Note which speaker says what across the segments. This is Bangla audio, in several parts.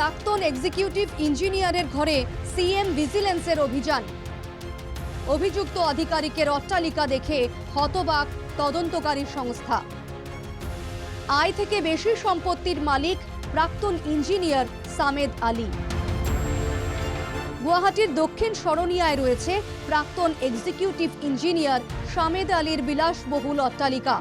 Speaker 1: প্রাক্তন এক্সিকিউটিভ ইঞ্জিনিয়ারের ঘরে সিএম ভিজিলেন্সের অভিযান। অভিযুক্ত আধিকারিকের অট্টালিকা দেখে হতবাক তদন্তকারী সংস্থা। আয় থেকে বেশি সম্পত্তির মালিক প্রাক্তন ইঞ্জিনিয়ার সামেদ আলী। গুয়াহাটির দক্ষিণ সরনিয়ায় রয়েছে প্রাক্তন এক্সিকিউটিভ ইঞ্জিনিয়ার সামেদ আলীর বিলাসবহুল অট্টালিকা।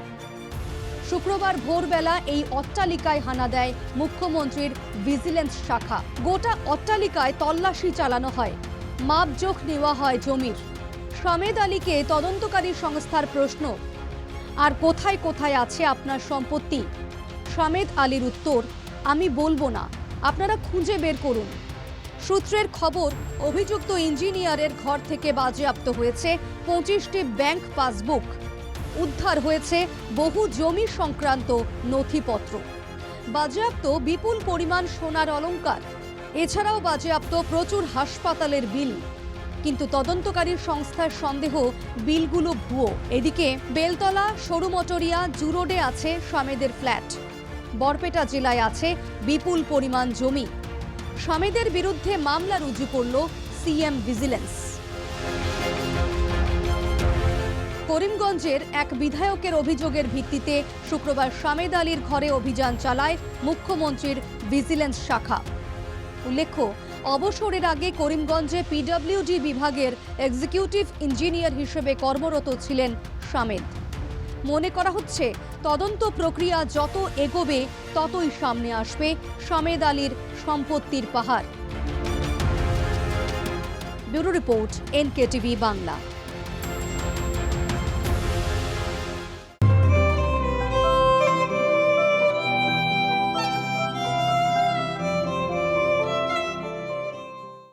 Speaker 1: শুক্রবার ভোরবেলা এই অট্টালিকায় হানা দেয় মুখ্যমন্ত্রীর ভিজিলেন্স শাখা। গোটা অট্টালিকায় তল্লাশি চালানো হয়। মাপজোখ নেওয়া হয় জমির। সামেদ আলীকে তদন্তকারী সংস্থার প্রশ্ন, আর কোথায় কোথায় আছে আপনার সম্পত্তি? সামেদ আলীর উত্তর, আমি বলব না। আপনারা খুঁজে বের করুন। সূত্রের খবর, অভিযুক্ত ইঞ্জিনিয়ারের ঘর থেকে বাজেয়াপ্ত হয়েছে পঁচিশটি ব্যাংক পাসবুক। উদ্ধার হয়েছে বহু জমি সংক্রান্ত নথিপত্র। বাজেয়াপ্ত বিপুল পরিমাণ সোনার অলঙ্কার এছাড়াও বাজেয়াপ্ত প্রচুর হাসপাতালের বিল। কিন্তু তদন্তকারী সংস্থার সন্দেহ, বিলগুলো ভুয়ো। এদিকে বেলতলা, সরুমটরিয়া, জুরোডে আছে স্বামীদের ফ্ল্যাট। বরপেটা জেলায় আছে বিপুল পরিমাণ জমি। স্বামীদের বিরুদ্ধে মামলা রুজু করল সিএম ভিজিলেন্স। করিমগঞ্জের এক বিধায়কের অভিযোগের ভিত্তিতে শুক্রবার সামেদ আলীর ঘরে অভিযান চালায় মুখ্যমন্ত্রীর ভিজিলেন্স শাখা। উল্লেখ্য, অবসরের আগে করিমগঞ্জে পিডব্লিউডি বিভাগের এক্সিকিউটিভ ইঞ্জিনিয়ার হিসেবে কর্মরত ছিলেন সামেদ। মনে করা হচ্ছে, তদন্ত প্রক্রিয়া যত এগোবে, ততই সামনে আসবে সামেদ আলীর সম্পত্তির পাহাড়। Bureau report, NKTV Bangla.